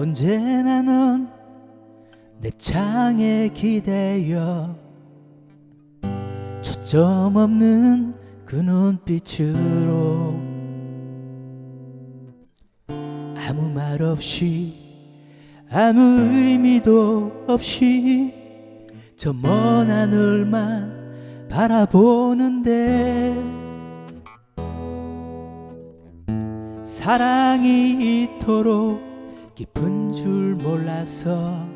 언제나 넌 내 창에 기대어 초점 없는 그 눈빛으로 아무 말 없이 아무 의미도 없이 저 먼 하늘만 바라보는데 사랑이 이토록 깊은 줄 몰라서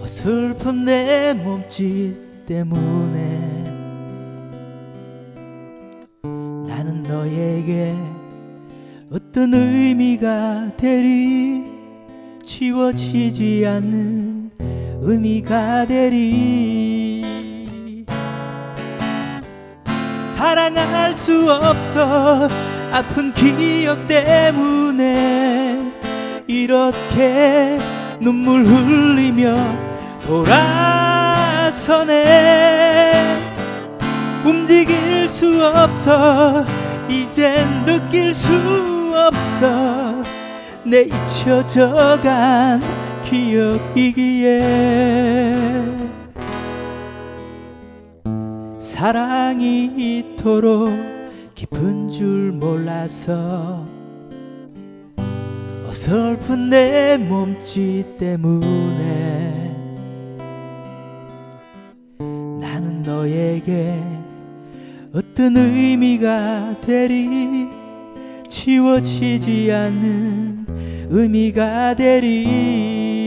어설픈 내 몸짓 때문에 나는 너에게 어떤 의미가 되리? 지워지지 않는 의미가 되리 사랑할 수 없어. 아픈 기억 때문에 이렇게 눈물 흘리며 돌아서네. 움직일 수 없어. 이젠 느낄 수 없어. 내 잊혀져간 기억이기에 사랑이 이토록 깊은 줄 몰라서 어설픈 내 몸짓 때문에 나는 너에게 어떤 의미가 되리? 지워지지 않는 의미가 되리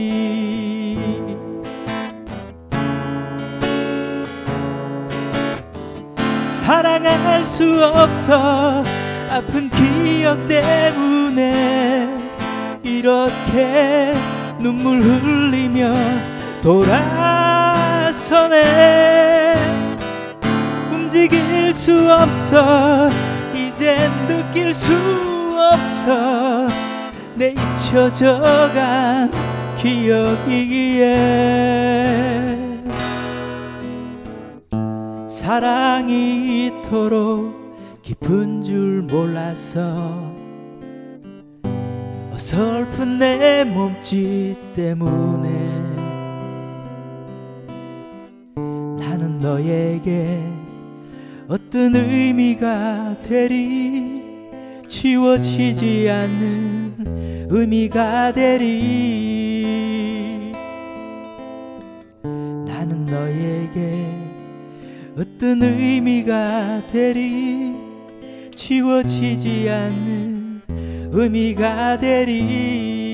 사랑할 수 없어. 아픈 기억 때문에 이렇게 눈물 흘리며 돌아서네. 움직일 수 없어. 이젠 느낄 수 없어. 내 잊혀져간 기억이기에 사랑이 이토록 깊은 줄 몰라서 어설픈 내 몸짓 때문에 나는 너에게 어떤 의미가 되리? 지워지지 않는 의미가 되리? 나는 너에게 어떤 의미가 되리? 지워지지 않는 의미가 되리